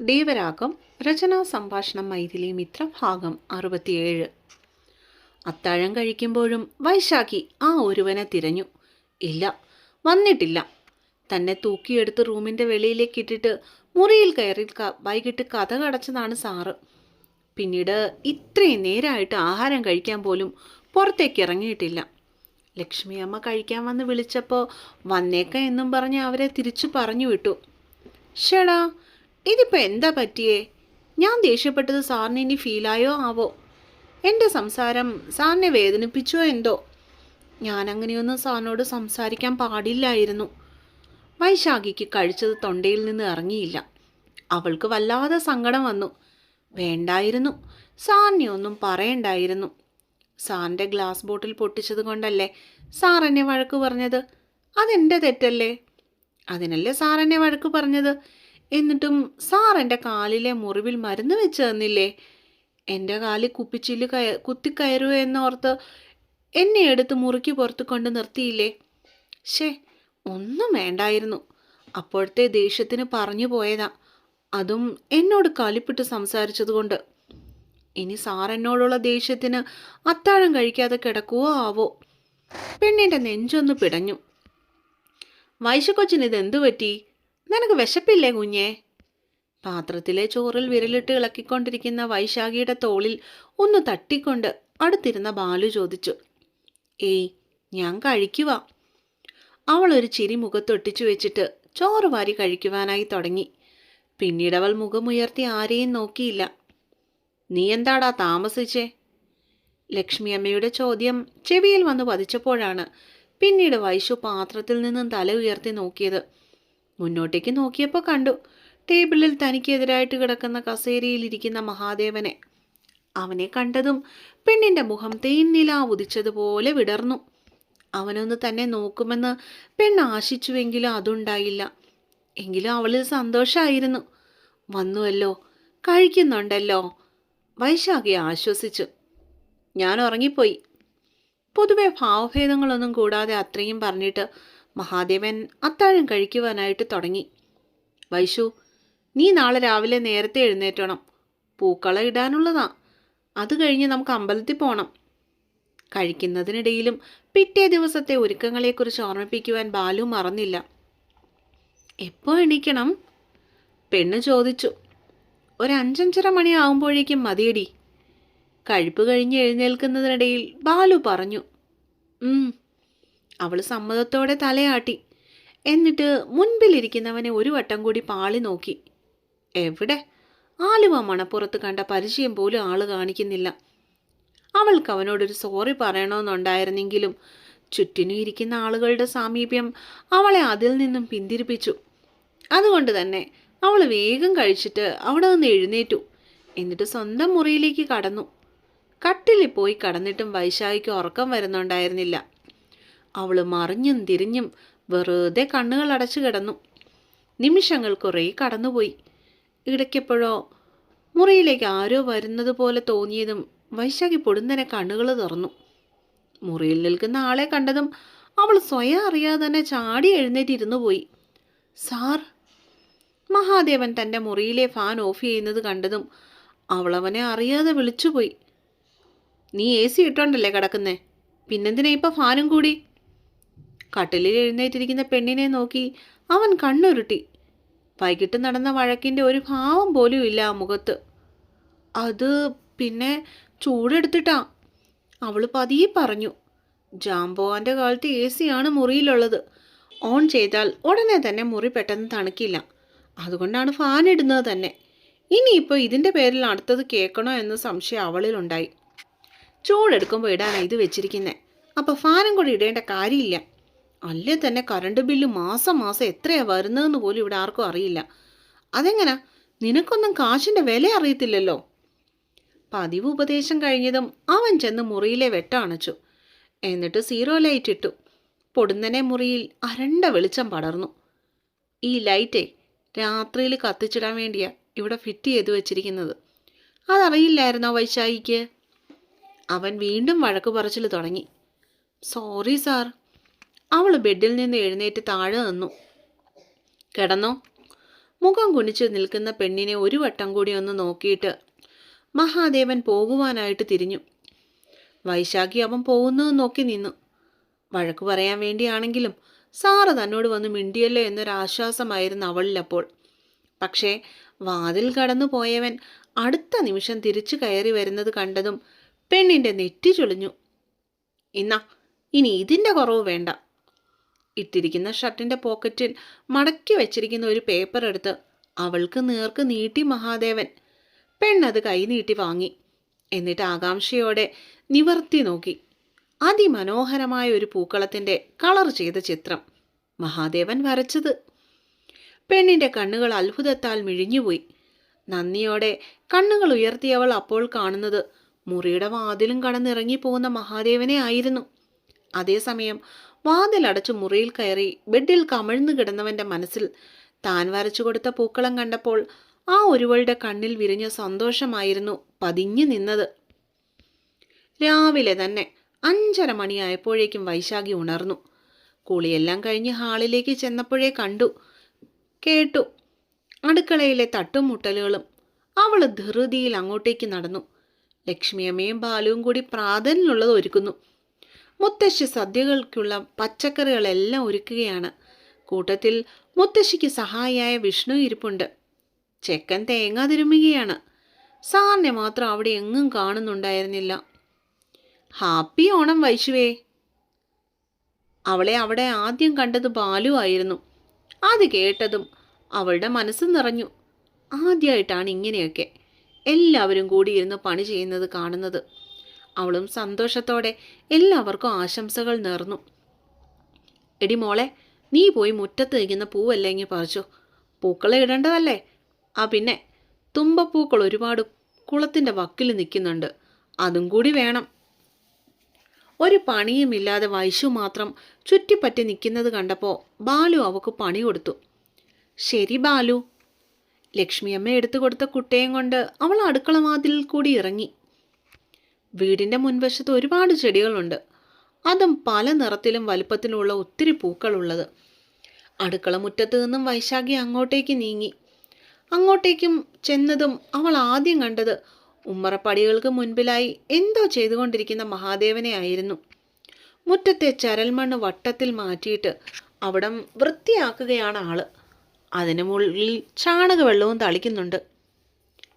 ദേവരാഗം രചനാ സംഭാഷണം മൈഥിലി മിത്ര ഭാഗം അറുപത്തിയേഴ്. അത്താഴം കഴിക്കുമ്പോഴും വൈശാഖി ആ ഒരുവനെ തിരഞ്ഞു. ഇല്ല വന്നിട്ടില്ല. തന്നെ തൂക്കിയെടുത്ത് റൂമിന്റെ വെളിയിലേക്ക് ഇട്ടിട്ട് മുറിയിൽ കയറി വൈകിട്ട് കഥ കടച്ചതാണ് സാറ്. പിന്നീട് ഇത്രയും നേരമായിട്ട് ആഹാരം കഴിക്കാൻ പോലും പുറത്തേക്ക് ഇറങ്ങിയിട്ടില്ല. ലക്ഷ്മി അമ്മ കഴിക്കാൻ വന്ന് വിളിച്ചപ്പോൾ വന്നേക്ക എന്നും പറഞ്ഞ് അവരെ തിരിച്ചു പറഞ്ഞു വിട്ടു. ഷടാ ഇതിപ്പോൾ എന്താ പറ്റിയേ? ഞാൻ ദേഷ്യപ്പെട്ടത് സാറിന് ഇനി ഫീലായോ ആവോ? എന്റെ സംസാരം സാറിനെ വേദനിപ്പിച്ചോ എന്തോ? ഞാൻ അങ്ങനെയൊന്നും സാറിനോട് സംസാരിക്കാൻ പാടില്ലായിരുന്നു. വൈശാഖിക്ക് കഴിച്ചത് തൊണ്ടയിൽ നിന്ന് ഇറങ്ങിയില്ല. അവൾക്ക് വല്ലാതെ സങ്കടം വന്നു. വേണ്ടായിരുന്നു. സാറിനെ ഒന്നും പറയണ്ടായിരുന്നു. സാറിന്റെ ഗ്ലാസ് ബോട്ടിൽ പൊട്ടിച്ചത് കൊണ്ടല്ലേ സാർ എന്നെ വഴക്ക് പറഞ്ഞത്? അതെന്റെ തെറ്റല്ലേ? അതിനല്ലേ സാർ എന്നെ വഴക്ക് പറഞ്ഞത്? എന്നിട്ടും സാർ എന്റെ കാലിലെ മുറിവിൽ മരുന്ന് വെച്ച് തന്നില്ലേ? എന്റെ കാലിൽ കുപ്പിച്ചില്ല് കയ കുത്തിക്കയറുക എന്നോർത്ത് എന്നെ എടുത്ത് മുറുക്കി പുറത്ത് കൊണ്ട് നിർത്തിയില്ലേ? ഷേ ഒന്നും വേണ്ടായിരുന്നു. അപ്പോഴത്തെ ദേഷ്യത്തിന് പറഞ്ഞു പോയതാ. അതും എന്നോട് കലിപ്പിട്ട് സംസാരിച്ചതുകൊണ്ട്. ഇനി സാർ എന്നോടുള്ള ദേഷ്യത്തിന് അത്താഴം കഴിക്കാതെ കിടക്കുവോ ആവോ? പെണ്ണിന്റെ നെഞ്ചൊന്ന് പിടഞ്ഞു. വൈശക്കൊച്ചിന് ഇതെന്തു പറ്റി? നിനക്ക് വിശപ്പില്ലേ കുഞ്ഞേ? പാത്രത്തിലെ ചോറിൽ വിരലിട്ട് ഇളക്കിക്കൊണ്ടിരിക്കുന്ന വൈശാഖിയുടെ തോളിൽ ഒന്ന് തട്ടിക്കൊണ്ട് അടുത്തിരുന്ന ബാലു ചോദിച്ചു ഏയ് ഞാൻ കഴിക്കുക അവൾ ഒരു ചിരി മുഖത്തൊട്ടിച്ചു വെച്ചിട്ട് ചോറ് വാരി കഴിക്കുവാനായി തുടങ്ങി. പിന്നീട് അവൾ മുഖമുയർത്തി ആരെയും നോക്കിയില്ല. നീ എന്താടാ താമസിച്ചേ? ലക്ഷ്മി അമ്മയുടെ ചോദ്യം ചെവിയിൽ വന്ന് പതിച്ചപ്പോഴാണ് പിന്നീട് വൈശു പാത്രത്തിൽ നിന്നും തല ഉയർത്തി നോക്കിയത്. മുന്നോട്ടേക്ക് നോക്കിയപ്പോൾ കണ്ടു. ടേബിളിൽ തനിക്കെതിരായിട്ട് കിടക്കുന്ന കസേരയിലിരിക്കുന്ന മഹാദേവനെ. അവനെ കണ്ടതും പെണ്ണിന്റെ മുഖം തേന്നില ഉദിച്ചതുപോലെ വിടർന്നു. അവനൊന്ന് തന്നെ നോക്കുമെന്ന് പെണ്ണ് ആശിച്ചുവെങ്കിലും അതുണ്ടായില്ല. എങ്കിലും അവളിൽ സന്തോഷമായിരുന്നു വന്നുവല്ലോ കഴിക്കുന്നുണ്ടല്ലോ വൈശാഖി ആശ്വസിച്ചു. ഞാൻ ഉറങ്ങിപ്പോയി. പൊതുവെ ഭാവഭേദങ്ങളൊന്നും കൂടാതെ അത്രയും പറഞ്ഞിട്ട് മഹാദേവൻ അത്താഴം കഴിക്കുവാനായിട്ട് തുടങ്ങി. വൈശു നീ നാളെ രാവിലെ നേരത്തെ എഴുന്നേറ്റണം. പൂക്കള ഇടാനുള്ളതാ. അത് കഴിഞ്ഞ് നമുക്ക് അമ്പലത്തിൽ പോകണം കഴിക്കുന്നതിനിടയിലും പിറ്റേ ദിവസത്തെ ഒരുക്കങ്ങളെക്കുറിച്ച് ഓർമ്മിപ്പിക്കുവാൻ ബാലു മറന്നില്ല. എപ്പോൾ എണീക്കണം? പെണ്ണ് ചോദിച്ചു. ഒരു അഞ്ചഞ്ചര മണിയാവുമ്പോഴേക്കും മതിയടി. കഴിപ്പ് കഴിഞ്ഞ് എഴുന്നേൽക്കുന്നതിനിടയിൽ ബാലു പറഞ്ഞു. അവൾ സമ്മതത്തോടെ തലയാട്ടി. എന്നിട്ട് മുൻപിലിരിക്കുന്നവനെ ഒരു വട്ടം കൂടി പാളി നോക്കി. എവിടെ? ആലുവ മണപ്പുറത്ത് കണ്ട പരിചയം പോലും ആൾ കാണിക്കുന്നില്ല. അവൾക്ക് അവനോടൊരു സോറി പറയണമെന്നുണ്ടായിരുന്നെങ്കിലും ചുറ്റിനും ഇരിക്കുന്ന ആളുകളുടെ സാമീപ്യം അവളെ അതിൽ നിന്നും പിന്തിരിപ്പിച്ചു. അതുകൊണ്ട് തന്നെ അവൾ വേഗം കഴിച്ചിട്ട് അവിടെ നിന്ന് എഴുന്നേറ്റു. എന്നിട്ട് സ്വന്തം മുറിയിലേക്ക് കടന്നു. കട്ടിലിൽ പോയി കടന്നിട്ടും വൈശാഖിക്ക് ഉറക്കം വരുന്നുണ്ടായിരുന്നില്ല. അവൾ മറിഞ്ഞും തിരിഞ്ഞും വെറുതെ കണ്ണുകൾ അടച്ചു കിടന്നു. നിമിഷങ്ങൾ കുറേ കടന്നുപോയി. ഇടയ്ക്കെപ്പോഴോ മുറിയിലേക്ക് ആരോ വരുന്നത് പോലെ തോന്നിയതും വൈശാഖി പൊടുന്നനെ കണ്ണുകൾ തുറന്നു. മുറിയിൽ നിൽക്കുന്ന ആളെ കണ്ടതും അവൾ സ്വയം അറിയാതെ തന്നെ ചാടി എഴുന്നേറ്റിരുന്നു പോയി. സാർ മഹാദേവൻ തന്റെ മുറിയിലെ ഫാൻ ഓഫ് ചെയ്യുന്നത് കണ്ടതും അവളവനെ അറിയാതെ വിളിച്ചുപോയി. നീ എ സി ഇട്ടോണ്ടല്ലേ കിടക്കുന്നേ? പിന്നെന്തിനാ ഇപ്പം ഫാനും കൂടി? കട്ടിലിൽ എഴുന്നേറ്റിരിക്കുന്ന പെണ്ണിനെ നോക്കി അവൻ കണ്ണുരുട്ടി. വൈകിട്ട് നടന്ന വഴക്കിന്റെ ഒരു ഭാവം പോലും ഇല്ല ആ മുഖത്ത്. അത് പിന്നെ ചൂടെടുത്തിട്ടാ. അവൾ പതിയെ പറഞ്ഞു ജാംബോവാന്റെ കാലത്ത് എ സിയാണ് മുറിയിലുള്ളത്. ഓൺ ചെയ്താൽ ഉടനെ തന്നെ മുറി പെട്ടെന്ന് തണുക്കില്ല. അതുകൊണ്ടാണ് ഫാൻ ഇടുന്നത് തന്നെ. ഇനിയിപ്പോൾ ഇതിന്റെ പേരിൽ അടുത്തത് കേൾക്കണോ എന്ന സംശയം അവളിലുണ്ടായി ചൂടെടുക്കുമ്പോൾ ഇടാനാണ് ഇത് വെച്ചിരിക്കുന്നത് അപ്പോൾ ഫാനും കൂടി ഇടേണ്ട കാര്യമില്ല. അല്ലേ തന്നെ കറണ്ട് ബില്ല് മാസം മാസം എത്രയാണ് വരുന്നതെന്ന് പോലും ഇവിടെ ആർക്കും അറിയില്ല. അതെങ്ങനാ? നിനക്കൊന്നും കാശിന്റെ വില അറിയത്തില്ലല്ലോ. പതിവ് ഉപദേശം കഴിഞ്ഞതും അവൻ ചെന്ന് മുറിയിലെ വെട്ട അണച്ചു. എന്നിട്ട് സീറോ ലൈറ്റ് ഇട്ടു. പൊടുന്നനെ മുറിയിൽ അരണ്ട വെളിച്ചം പടർന്നു. ഈ ലൈറ്റേ രാത്രിയിൽ കത്തിച്ചിടാൻ വേണ്ടിയാ ഇവിടെ ഫിറ്റ് ചെയ്തു വെച്ചിരിക്കുന്നത്. അതറിയില്ലായിരുന്നോ വൈശായിക്ക് അവൻ വീണ്ടും വഴക്ക് പറച്ചിൽ തുടങ്ങി. സോറി സാർ അവൾ ബെഡിൽ നിന്ന് എഴുന്നേറ്റ് താഴെ നിന്നു. കിടന്നോ. മുഖം കുനിച്ച് നിൽക്കുന്ന പെണ്ണിനെ ഒരു വട്ടം കൂടി ഒന്ന് നോക്കിയിട്ട് മഹാദേവൻ പോകുവാനായിട്ട് തിരിഞ്ഞു. വൈശാഖി അവൻ പോകുന്നത് നോക്കി നിന്നു. വഴക്കു പറയാൻ വേണ്ടിയാണെങ്കിലും സാറ് തന്നോട് വന്ന് മിണ്ടിയല്ലോ എന്നൊരാശ്വാസമായിരുന്നു അവളിലപ്പോൾ. പക്ഷേ വാതിൽ കടന്നു പോയവൻ അടുത്ത നിമിഷം തിരിച്ചു കയറി വരുന്നത് കണ്ടതും പെണ്ണിന്റെ നെറ്റി ചൊളിഞ്ഞു. ഇന്നാ ഇനി ഇതിന്റെ കുറവ് വേണ്ട. ഇട്ടിരിക്കുന്ന ഷർട്ടിന്റെ പോക്കറ്റിൽ മടക്കി വെച്ചിരിക്കുന്ന ഒരു പേപ്പർ എടുത്ത് അവൾക്ക് നേർക്ക് നീട്ടി മഹാദേവൻ. പെണ്ണത് കൈ നീട്ടി വാങ്ങി. എന്നിട്ട് ആകാംക്ഷയോടെ നിവർത്തി നോക്കി. അതിമനോഹരമായ ഒരു പൂക്കളത്തിന്റെ കളർ ചെയ്ത ചിത്രം. മഹാദേവൻ വരച്ചത്. പെണ്ണിന്റെ കണ്ണുകൾ അത്ഭുതത്താൽ മിഴിഞ്ഞുപോയി. നന്ദിയോടെ കണ്ണുകൾ ഉയർത്തിയവൾ അപ്പോൾ കാണുന്നത് മുറിയുടെ വാതിലും കടന്നിറങ്ങി പോകുന്ന മഹാദേവനെ ആയിരുന്നു. അതേസമയം വാതിലടച്ചു മുറിയിൽ കയറി ബെഡിൽ കമിഴ്ന്നു കിടന്നവന്റെ മനസ്സിൽ താൻ വരച്ചു കൊടുത്ത പൂക്കളം കണ്ടപ്പോൾ ആ ഒരുവളുടെ കണ്ണിൽ വിരിഞ്ഞ സന്തോഷമായിരുന്നു പതിഞ്ഞു നിന്നത്. രാവിലെ തന്നെ അഞ്ചര മണിയായപ്പോഴേക്കും വൈശാഖി ഉണർന്നു. കുളിയെല്ലാം കഴിഞ്ഞ് ഹാളിലേക്ക് ചെന്നപ്പോഴേ കണ്ടു. കേട്ടു. അടുക്കളയിലെ തട്ടും മുട്ടലുകളും അവൾ ധൃതിയിൽ അങ്ങോട്ടേക്ക് നടന്നു. ലക്ഷ്മിയമ്മയും ബാലുവും കൂടി പ്രാധാന്യമുള്ളത് ഒരുക്കുന്നു. മുത്തശ്ശി സദ്യകൾക്കുള്ള പച്ചക്കറികളെല്ലാം ഒരുക്കുകയാണ്. കൂട്ടത്തിൽ മുത്തശ്ശിക്ക് സഹായിയായ വിഷ്ണു ഇരിപ്പുണ്ട്. ചെക്കൻ തേങ്ങ തിരുമ്മുകയാണ്. സാറിനെ മാത്രം അവിടെ എങ്ങും കാണുന്നുണ്ടായിരുന്നില്ല. ഹാപ്പി ഓണം വൈശുവേ. അവളെ അവിടെ ആദ്യം കണ്ടത് ബാലു ആയിരുന്നു. അത് കേട്ടതും അവളുടെ മനസ്സ് നിറഞ്ഞു. ആദ്യമായിട്ടാണ് ഇങ്ങനെയൊക്കെ. എല്ലാവരും കൂടി ഇരുന്ന് പണി ചെയ്യുന്നത് കാണുന്നത്. അവളും സന്തോഷത്തോടെ എല്ലാവർക്കും ആശംസകൾ നേർന്നു. എടി മോളെ നീ പോയി മുറ്റത്ത് നിൽക്കുന്ന പൂവല്ലെങ്കിൽ പറിച്ചു? പൂക്കളെ ഇടേണ്ടതല്ലേ? ആ പിന്നെ തുമ്പപ്പൂക്കൾ ഒരുപാട് കുളത്തിന്റെ വക്കിൽ നിൽക്കുന്നുണ്ട്. അതും കൂടി വേണം. ഒരു പണിയുമില്ലാതെ വൈശു മാത്രം ചുറ്റിപ്പറ്റി നിൽക്കുന്നത് കണ്ടപ്പോൾ ബാലു അവക്ക് പണി കൊടുത്തു. ശരി ബാലു. ലക്ഷ്മിയമ്മ എടുത്തു കൊടുത്ത കുട്ടയും കൊണ്ട് അവൾ അടുക്കള വാതിലിൽ കൂടി ഇറങ്ങി. വീടിന്റെ മുൻവശത്ത് ഒരുപാട് ചെടികളുണ്ട്. അതും പല നിറത്തിലും വലുപ്പത്തിലുമുള്ള ഒത്തിരി പൂക്കളുള്ളത്. അടുക്കള മുറ്റത്ത് നിന്നും വൈശാഖി അങ്ങോട്ടേക്ക് നീങ്ങി. അങ്ങോട്ടേക്കും ചെന്നതും അവൾ ആദ്യം കണ്ടത് ഉമ്മറപ്പടികൾക്ക് മുൻപിലായി എന്തോ ചെയ്തുകൊണ്ടിരിക്കുന്ന മഹാദേവനെ ആയിരുന്നു. മുറ്റത്തെ ചരൽമണ്ണ് വട്ടത്തിൽ മാറ്റിയിട്ട് അവിടം വൃത്തിയാക്കുകയാണ് ആൾ. അതിനു മുകളിൽ ചാണകവെള്ളവും തളിക്കുന്നുണ്ട്.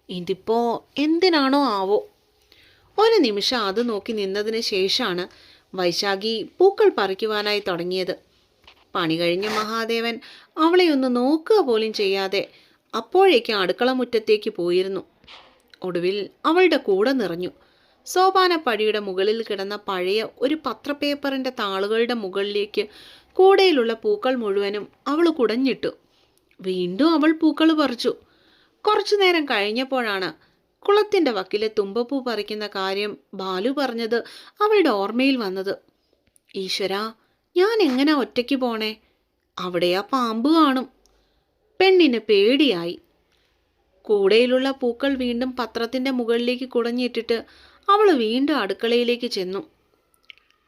ഇതിപ്പോ എന്തിനാണോ ആവോ? ഒരു നിമിഷം അത് നോക്കി നിന്നതിന് ശേഷമാണ് വൈശാഖി പൂക്കൾ പറിക്കുവാനായി തുടങ്ങിയത്. പണി കഴിഞ്ഞ മഹാദേവൻ അവളെ ഒന്ന് നോക്കുക പോലും ചെയ്യാതെ അപ്പോഴേക്കും അടുക്കള മുറ്റത്തേക്ക് പോയിരുന്നു. ഒടുവിൽ അവളുടെ കൂടെ നിറഞ്ഞു. സോപാനപ്പടിയുടെ മുകളിൽ കിടന്ന പഴയ ഒരു പത്രപേപ്പറിന്റെ താളുകളുടെ മുകളിലേക്ക് കൂടയിലുള്ള പൂക്കൾ മുഴുവനും അവൾ കുടഞ്ഞിട്ടു. വീണ്ടും അവൾ പൂക്കൾ പറിച്ചു. കുറച്ചു നേരം കഴിഞ്ഞപ്പോഴാണ് കുളത്തിന്റെ വക്കിലെ തുമ്പപ്പൂ പറിക്കുന്ന കാര്യം ബാലു പറഞ്ഞത് അവളുടെ ഓർമ്മയിൽ വന്നത്. ഈശ്വര ഞാൻ എങ്ങനെ ഒറ്റയ്ക്ക് പോണേ? അവിടെ ആ പാമ്പ് കാണും. പെണ്ണിന് പേടിയായി. കൂടെയിലുള്ള പൂക്കൾ വീണ്ടും പത്രത്തിന്റെ മുകളിലേക്ക് കുടഞ്ഞിട്ടിട്ട് അവൾ വീണ്ടും അടുക്കളയിലേക്ക് ചെന്നു.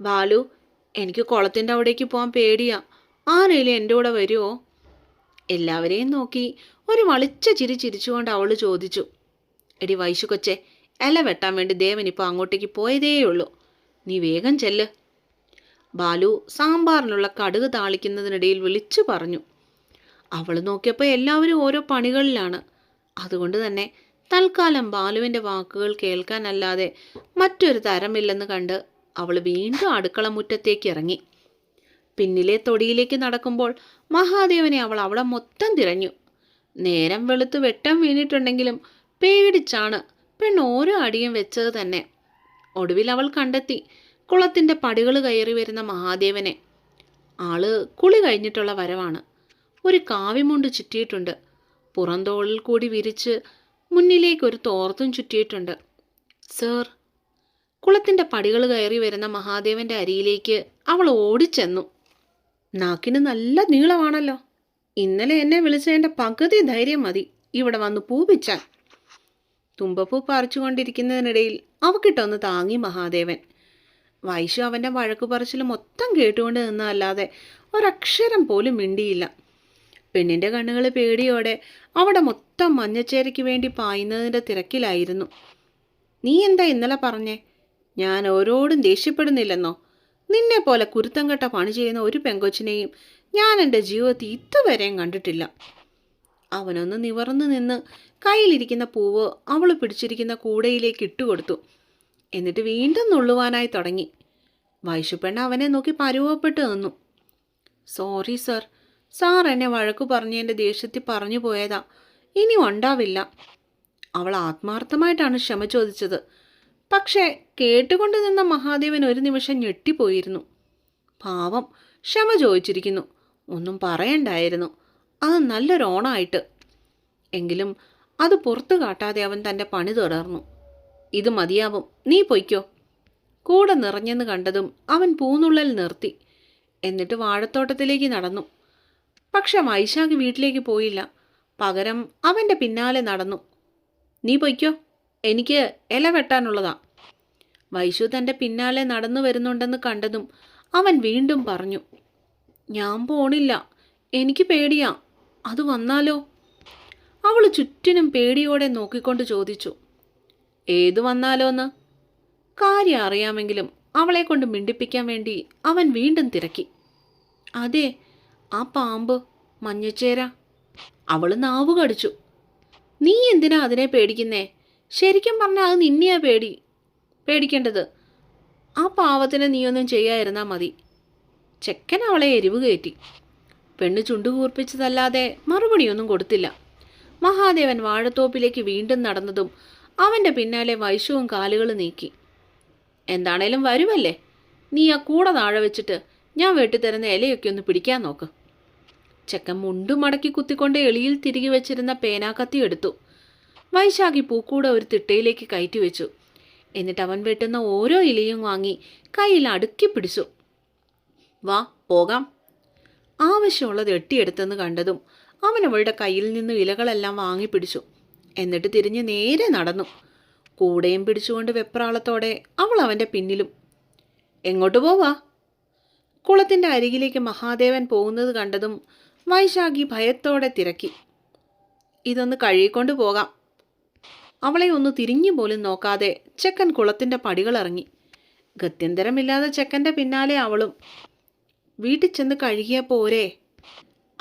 ബാലു എനിക്ക് കുളത്തിന്റെ അവിടേക്ക് പോകാൻ പേടിയാ. ആരേലും എന്റെ കൂടെ വരുമോ എല്ലാവരെയും നോക്കി ഒരു വളിച്ച ചിരി ചിരിച്ചുകൊണ്ട് അവൾ ചോദിച്ചു. എടി വൈശു കൊച്ചെ ഇല വെട്ടാൻ വേണ്ടി ദേവൻ ഇപ്പോൾ അങ്ങോട്ടേക്ക് പോയതേയുള്ളൂ. നീ വേഗം ചെല്ല്. ബാലു സാമ്പാറിനുള്ള കടുക് താളിക്കുന്നതിനിടയിൽ വിളിച്ചു പറഞ്ഞു. അവൾ നോക്കിയപ്പോൾ എല്ലാവരും ഓരോ പണികളിലാണ്. അതുകൊണ്ട് തന്നെ തൽക്കാലം ബാലുവിന്റെ വാക്കുകൾ കേൾക്കാനല്ലാതെ മറ്റൊരു തരമില്ലെന്ന് കണ്ട് അവൾ വീണ്ടും അടുക്കള മുറ്റത്തേക്ക് ഇറങ്ങി. പിന്നിലെ തൊടിയിലേക്ക് നടക്കുമ്പോൾ മഹാദേവനെ അവൾ അവിടെ മൊത്തം തിരഞ്ഞു. നേരം വെളുത്ത് വെട്ടം വീണിട്ടുണ്ടെങ്കിലും പേടിച്ചാണ് പെണ് ഓരോ അടിയും വെച്ചത് തന്നെ. ഒടുവിൽ അവൾ കണ്ടെത്തി. കുളത്തിന്റെ പടികൾ കയറി വരുന്ന മഹാദേവനെ. ആൾ കുളി കഴിഞ്ഞിട്ടുള്ള വരവാണ്. ഒരു കാവിമുണ്ട് ചുറ്റിയിട്ടുണ്ട്. പുറന്തോളിൽ കൂടി വിരിച്ച് മുന്നിലേക്കൊരു തോർത്തും ചുറ്റിയിട്ടുണ്ട്. സർ കുളത്തിന്റെ പടികൾ കയറി വരുന്ന മഹാദേവന്റെ അരിയിലേക്ക് അവൾ ഓടിച്ചെന്നു. നാക്കിന് നല്ല നീളമാണല്ലോ. ഇന്നലെ എന്നെ വിളിച്ചതിന്റെ പകുതി ധൈര്യം മതി. ഇവിടെ വന്ന് പൂപിച്ചാൻ തുമ്പപ്പൂ പറിച്ചുകൊണ്ടിരിക്കുന്നതിനിടയിൽ അവക്കിട്ടൊന്ന് താങ്ങി മഹാദേവൻ. വൈശു അവന്റെ വഴക്കു പറച്ചിൽ മൊത്തം കേട്ടുകൊണ്ട് നിന്നതല്ലാതെ ഒരക്ഷരം പോലും മിണ്ടിയില്ല. പെണ്ണിന്റെ കണ്ണുകൾ പേടിയോടെ അവിടെ മൊത്തം മഞ്ഞച്ചേരയ്ക്ക് വേണ്ടി പായുന്നതിന്റെ തിരക്കിലായിരുന്നു. നീ എന്താ ഇന്നലെ പറഞ്ഞേ? ഞാൻ ഓരോടും ദേഷ്യപ്പെടുന്നില്ലെന്നോ? നിന്നെ പോലെ കുരുത്തം കെട്ട പണി ചെയ്യുന്ന ഒരു പെങ്കൊച്ചിനെയും ഞാൻ എന്റെ ജീവിതത്തിൽ ഇതുവരെയും കണ്ടിട്ടില്ല. അവനൊന്ന് നിവർന്നു നിന്ന് കയ്യിലിരിക്കുന്ന പൂവ് അവൾ പിടിച്ചിരിക്കുന്ന കൂടയിലേക്ക് ഇട്ടുകൊടുത്തു. എന്നിട്ട് വീണ്ടും നുള്ളുവാനായി തുടങ്ങി. വൈശുപ്പെണ്ണ അവനെ നോക്കി പരുവപ്പെട്ട് നിന്നു. സോറി സർ സാർ എന്നെ വഴക്കു പറഞ്ഞ് എന്റെ ദേഷ്യത്തിൽ പറഞ്ഞു പോയതാ. ഇനി ഉണ്ടാവില്ല. അവൾ ആത്മാർത്ഥമായിട്ടാണ് ക്ഷമ ചോദിച്ചത്. പക്ഷേ കേട്ടുകൊണ്ട് നിന്ന മഹാദേവൻ ഒരു നിമിഷം ഞെട്ടിപ്പോയിരുന്നു. പാവം ക്ഷമ ചോദിച്ചിരിക്കുന്നു. ഒന്നും പറയണ്ടായിരുന്നു. അത് നല്ലൊരു ഓണായിട്ട്. എങ്കിലും അത് പുറത്തു കാട്ടാതെ അവൻ തന്റെ പണി തുടർന്നു. ഇത് മതിയാവും. നീ പൊയ്ക്കോ. കൂടെ നിറഞ്ഞെന്ന് കണ്ടതും അവൻ പൂന്നുള്ളൽ നിർത്തി. എന്നിട്ട് വാഴത്തോട്ടത്തിലേക്ക് നടന്നു. പക്ഷെ വൈശാഖ് വീട്ടിലേക്ക് പോയില്ല. പകരം അവന്റെ പിന്നാലെ നടന്നു. നീ പൊയ്ക്കോ. എനിക്ക് ഇല വെട്ടാനുള്ളതാ. വൈശു തന്റെ പിന്നാലെ നടന്നു വരുന്നുണ്ടെന്ന് കണ്ടതും അവൻ വീണ്ടും പറഞ്ഞു. ഞാൻ പോണില്ല. എനിക്ക് പേടിയാ. അത് വന്നാലോ? അവൾ ചുറ്റിനും പേടിയോടെ നോക്കിക്കൊണ്ട് ചോദിച്ചു. ഏതു വന്നാലോന്ന്? കാര്യം അറിയാമെങ്കിലും അവളെ കൊണ്ട് മിണ്ടിപ്പിക്കാൻ വേണ്ടി അവൻ വീണ്ടും തിരക്കി. അതെ ആ പാമ്പ് മഞ്ഞച്ചേര. അവൾ നാവ് കടിച്ചു. നീ എന്തിനാ അതിനെ പേടിക്കുന്നേ? ശരിക്കും പറഞ്ഞാൽ അത് നിന്നെയാ പേടി പേടിക്കേണ്ടത്. ആ പാവത്തിന് നീയൊന്നും ചെയ്യാതിരുന്നാൽ മതി. ചെക്കൻ അവളെ എരിവ് കയറ്റി. പെണ്ണ് ചുണ്ടുകൂർപ്പിച്ചതല്ലാതെ മറുപടിയൊന്നും കൊടുത്തില്ല. മഹാദേവൻ വാഴത്തോപ്പിലേക്ക് വീണ്ടും നടന്നതും അവന്റെ പിന്നാലെ വൈശുവും കാലുകൾ നീക്കി. എന്താണേലും വരുമല്ലേ? നീ ആ കൂടെ താഴെ വെച്ചിട്ട് ഞാൻ വെട്ടിത്തരുന്ന ഇലയൊക്കെ ഒന്ന് പിടിക്കാൻ നോക്ക്. ചെക്കൻ മുണ്ടും മടക്കി കുത്തിക്കൊണ്ട് എളിയിൽ തിരികെ വെച്ചിരുന്ന പേനാക്കത്തി എടുത്തു. വൈശാഖി പൂക്കൂടെ ഒരു തിട്ടയിലേക്ക് കയറ്റി വെച്ചു. എന്നിട്ട് അവൻ വെട്ടുന്ന ഓരോ ഇലയും വാങ്ങി കയ്യിൽ അടുക്കി പിടിച്ചു. വാ പോകാം. ആവശ്യമുള്ളത് എട്ടിയെടുത്തെന്ന് കണ്ടതും അവൻ അവളുടെ കയ്യിൽ നിന്ന് ഇലകളെല്ലാം വാങ്ങി പിടിച്ചു. എന്നിട്ട് തിരിഞ്ഞ് നേരെ നടന്നു. കൂടെയും പിടിച്ചുകൊണ്ട് വെപ്രാളത്തോടെ അവൾ അവന്റെ പിന്നിലും എങ്ങോട്ട് പോവാ? കുളത്തിന്റെ അരികിലേക്ക് മഹാദേവൻ പോകുന്നത് കണ്ടതും വൈശാഖി ഭയത്തോടെ തിരക്കി. ഇതൊന്ന് കഴുകിക്കൊണ്ട് പോകാം. അവളെ ഒന്ന് തിരിഞ്ഞു പോലും നോക്കാതെ ചെക്കൻ കുളത്തിന്റെ പടികളിറങ്ങി. ഗത്യന്തരമില്ലാതെ ചെക്കന്റെ പിന്നാലെ അവളും വീട്ടിൽ ചെന്ന് കഴുകിയ പോരെ.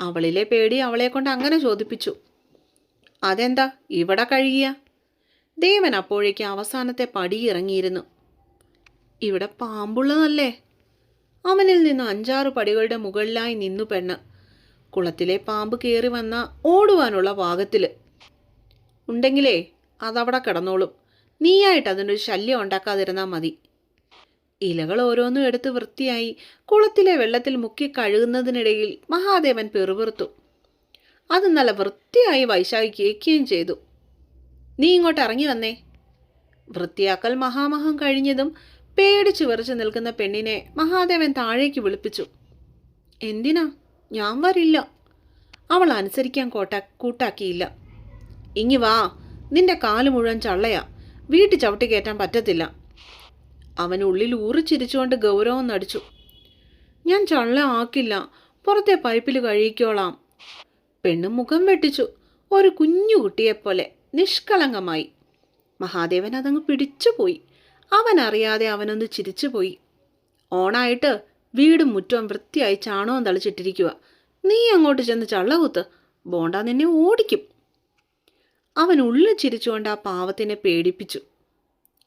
അവളിലെ പേടി അവളെ കൊണ്ട് അങ്ങനെ ചോദിപ്പിച്ചു. അതെന്താ ഇവിടെ കഴുകിയ? ദേവൻ അപ്പോഴേക്ക് അവസാനത്തെ പടി ഇറങ്ങിയിരുന്നു. ഇവിടെ പാമ്പുള്ളതല്ലേ? അവനിൽ നിന്ന് അഞ്ചാറ് പടികളുടെ മുകളിലായി നിന്നു പെണ്ണ്. കുളത്തിലെ പാമ്പ് കയറി വന്ന ഓടുവാനുള്ള പാകത്തിൽ ഉണ്ടെങ്കിലേ അതവിടെ കിടന്നോളും. നീയായിട്ട് അതിനൊരു ശല്യം ഉണ്ടാക്കാതിരുന്നാൽ മതി. ഇലകൾ ഓരോന്നും എടുത്ത് വൃത്തിയായി കുളത്തിലെ വെള്ളത്തിൽ മുക്കി കഴുകുന്നതിനിടയിൽ മഹാദേവൻ പിറുപിറുത്തു. അത് നല്ല വൃത്തിയായി വൈശാഖി കേൾക്കുകയും ചെയ്തു. നീ ഇങ്ങോട്ട് ഇറങ്ങി വന്നേ. വൃത്തിയാക്കൽ മഹാമഹം കഴിഞ്ഞതും പേടിച്ചു വിറച്ചു നിൽക്കുന്ന പെണ്ണിനെ മഹാദേവൻ താഴേക്ക് വിളിപ്പിച്ചു. എന്തിനാ? ഞാൻ വരില്ല. അവൾ അനുസരിക്കാൻ കോട്ട കൂട്ടാക്കിയില്ല. ഇങ്ങി വാ. നിന്റെ കാൽ മുഴുവൻ ചള്ളയാ. വീട്ടിൽ ചവിട്ടി കയറ്റാൻ പറ്റത്തില്ല. അവൻ ഉള്ളിൽ ഊറിച്ചിരിച്ചുകൊണ്ട് ഗൗരവം നടിച്ചു. ഞാൻ ചള്ള ആക്കില്ല. പുറത്തെ പൈപ്പിൽ കഴിയിക്കോളാം പെണ്ണു മുഖം വെട്ടിച്ചു. ഒരു കുഞ്ഞു കുട്ടിയെപ്പോലെ നിഷ്കളങ്കമായി. മഹാദേവൻ അതങ്ങ് പിടിച്ചുപോയി. അവൻ അറിയാതെ അവനൊന്ന് ചിരിച്ചുപോയി. ഓണായിട്ട് വീടും മുറ്റവും വൃത്തിയായി ചാണകം തളിച്ചിട്ടിരിക്കുക നീ അങ്ങോട്ട് ചെന്ന് ചള്ളകുത്ത് ബോണ്ട നിന്നെ ഓടിക്കും. അവൻ ഉള്ളിൽ ചിരിച്ചുകൊണ്ട് ആ പാവത്തിനെ പേടിപ്പിച്ചു.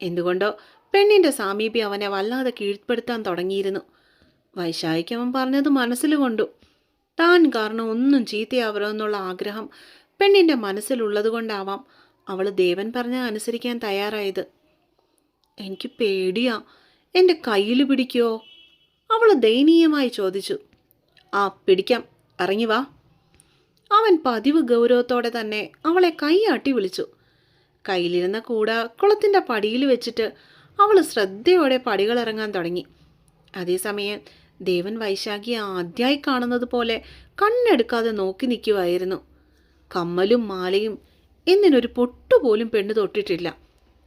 എന്തുകൊണ്ടോ പെണ്ണിന്റെ സാമീപ്യം അവനെ വല്ലാതെ കീഴ്പ്പെടുത്താൻ തുടങ്ങിയിരുന്നു. വൈശാഖിക്ക് അവൻ പറഞ്ഞത് മനസ്സിൽ കൊണ്ടു. താൻ കാരണം ഒന്നും ചീത്തയാവരുമെന്നുള്ള ആഗ്രഹം പെണ്ണിന്റെ മനസ്സിലുള്ളത് കൊണ്ടാവാം അവൾ ദേവൻ പറഞ്ഞ അനുസരിക്കാൻ തയ്യാറായത്. എനിക്ക് പേടിയാ. എന്റെ കയ്യിൽ പിടിക്കുമോ അവൾ ദയനീയമായി ചോദിച്ചു. ആ പിടിക്കാം. ഇറങ്ങി വാ. അവൻ പതിവ് ഗൗരവത്തോടെ തന്നെ അവളെ കൈയാട്ടി വിളിച്ചു. കയ്യിലിരുന്ന കൂട കുളത്തിന്റെ പടിയിൽ വെച്ചിട്ട് അവൾ ശ്രദ്ധയോടെ പടികൾ ഇറങ്ങാൻ തുടങ്ങി അതേസമയം ദേവൻ വൈശാഖി ആദ്യമായി കാണുന്നത് പോലെ കണ്ണെടുക്കാതെ നോക്കി നിൽക്കുമായിരുന്നു കമ്മലും മാലയും എന്നിനൊരു പൊട്ടുപോലും പെണ്ണ് തൊട്ടിട്ടില്ല.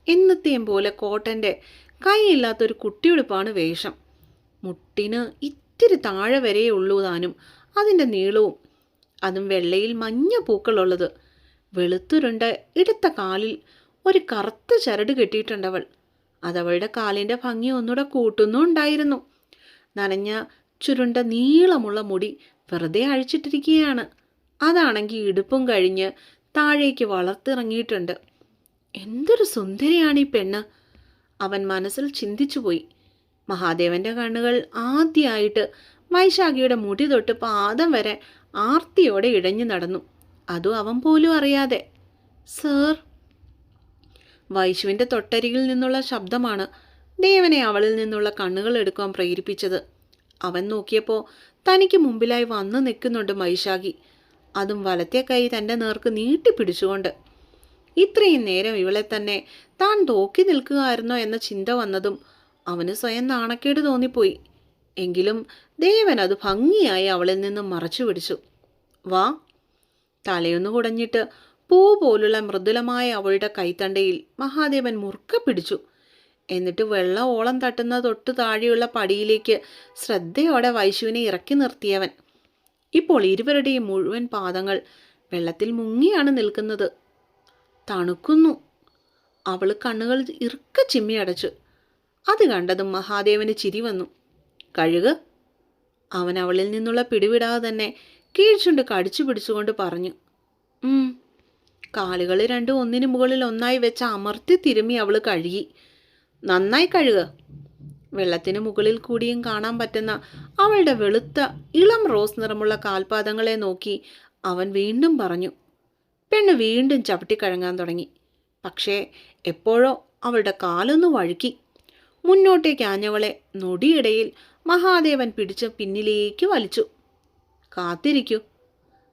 എന്നത്തെയും പോലെ കോട്ടന്റെ കൈയില്ലാത്തൊരു കുട്ടിയുടുപ്പാണ് വേഷം. മുട്ടിന് ഇത്തിരി താഴെ വരെയേ ഉള്ളൂ താനും അതിന്റെ നീളവും. അതും വെള്ളയിൽ മഞ്ഞ പൂക്കളുള്ളത്. വെളുത്തുരുണ്ട ഇടത്ത കാലിൽ ഒരു കറുത്ത ചരട് കെട്ടിയിട്ടുണ്ടവൾ. അതവളുടെ കാലിന്റെ ഭംഗി ഒന്നുകൂടെ കൂട്ടുന്നുണ്ടായിരുന്നു നനഞ്ഞ ചുരുണ്ട നീളമുള്ള മുടി വെറുതെ അഴിച്ചിട്ടിരിക്കുകയാണ്. അതാണെങ്കിൽ ഇടുപ്പും കഴിഞ്ഞ് താഴേക്ക് വളർത്തിറങ്ങിയിട്ടുണ്ട്. എന്തൊരു സുന്ദരിയാണ് ഈ പെണ്ണ്. അവൻ മനസ്സിൽ ചിന്തിച്ചുപോയി. മഹാദേവന്റെ കണ്ണുകൾ ആദ്യമായിട്ട് വൈശാഖിയുടെ മുടി തൊട്ട് പാദം വരെ ആർത്തിയോടെ ഇഴഞ്ഞു നടന്നു. അതും അവൻ പോലും അറിയാതെ. സർ വൈശുവിന്റെ തൊട്ടരികിൽ നിന്നുള്ള ശബ്ദമാണ് ദേവനെ അവളിൽ നിന്നുള്ള കണ്ണുകൾ എടുക്കാൻ പ്രേരിപ്പിച്ചത്. അവൻ നോക്കിയപ്പോൾ തനിക്ക് മുമ്പിലായി വന്നു നിൽക്കുന്നുണ്ട് മൈശാഖി. അതും വലത്തെ കൈ തന്റെ നേർക്ക് നീട്ടിപ്പിടിച്ചുകൊണ്ട് ഇത്രയും നേരം ഇവളെ തന്നെ താൻ തോക്കി നിൽക്കുകയായിരുന്നോ എന്ന ചിന്ത വന്നതും അവന് സ്വയം നാണക്കേട് തോന്നിപ്പോയി. എങ്കിലും ദേവൻ അത് ഭംഗിയായി അവളിൽ നിന്നും മറച്ചു പിടിച്ചു. വാ. തലയൊന്നു കുടഞ്ഞിട്ട് പൂ പോലുള്ള മൃദുലമായ അവളുടെ കൈത്തണ്ടയിൽ മഹാദേവൻ മുറുക്ക പിടിച്ചു. എന്നിട്ട് വെള്ള ഓളം തട്ടുന്ന തൊട്ടു താഴെയുള്ള പടിയിലേക്ക് ശ്രദ്ധയോടെ വൈശുവിനെ ഇറക്കി നിർത്തിയവൻ. ഇപ്പോൾ ഇരുവരുടെയും മുഴുവൻ പാദങ്ങൾ വെള്ളത്തിൽ മുങ്ങിയാണ് നിൽക്കുന്നത്. തണുക്കുന്നു. അവൾ കണ്ണുകൾ ഇറുക്ക ചിമ്മി അടച്ചു. അത് കണ്ടതും മഹാദേവന് ചിരി വന്നു. കഴുക്. അവൻ അവളിൽ നിന്നുള്ള പിടിവിടാതെ തന്നെ കീഴ്ചുണ്ട് കടിച്ചു പിടിച്ചുകൊണ്ട് പറഞ്ഞു. കാലുകൾ രണ്ടും ഒന്നിനു മുകളിൽ ഒന്നായി വെച്ച് അമർത്തി തിരുമി അവൾ കഴുകി. നന്നായി കഴുക. വെള്ളത്തിന് മുകളിൽ കൂടിയും കാണാൻ പറ്റുന്ന അവളുടെ വെളുത്ത ഇളം റോസ് നിറമുള്ള കാൽപാദങ്ങളെ നോക്കി അവൻ വീണ്ടും പറഞ്ഞു. പെണ്ണ് വീണ്ടും ചവിട്ടിക്കഴങ്ങാൻ തുടങ്ങി. പക്ഷേ എപ്പോഴോ അവളുടെ കാലൊന്ന് വഴുക്കി. മുന്നോട്ടേക്ക് ആഞ്ഞവളെ നൊടിയിടയിൽ മഹാദേവൻ പിടിച്ച് പിന്നിലേക്ക് വലിച്ചു. കാത്തിരിക്കൂ.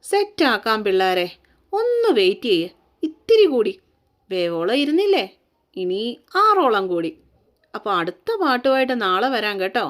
സെറ്റാക്കാം പിള്ളേരെ. ഒന്ന് വെയിറ്റ് ചെയ്യേ. ഇത്തിരി കൂടി. വേവോളം ഇരുന്നില്ലേ? ഇനി ആറോളം കൂടി. അപ്പോൾ അടുത്ത പാട്ടുമായിട്ട് നാളെ വരാം കേട്ടോ.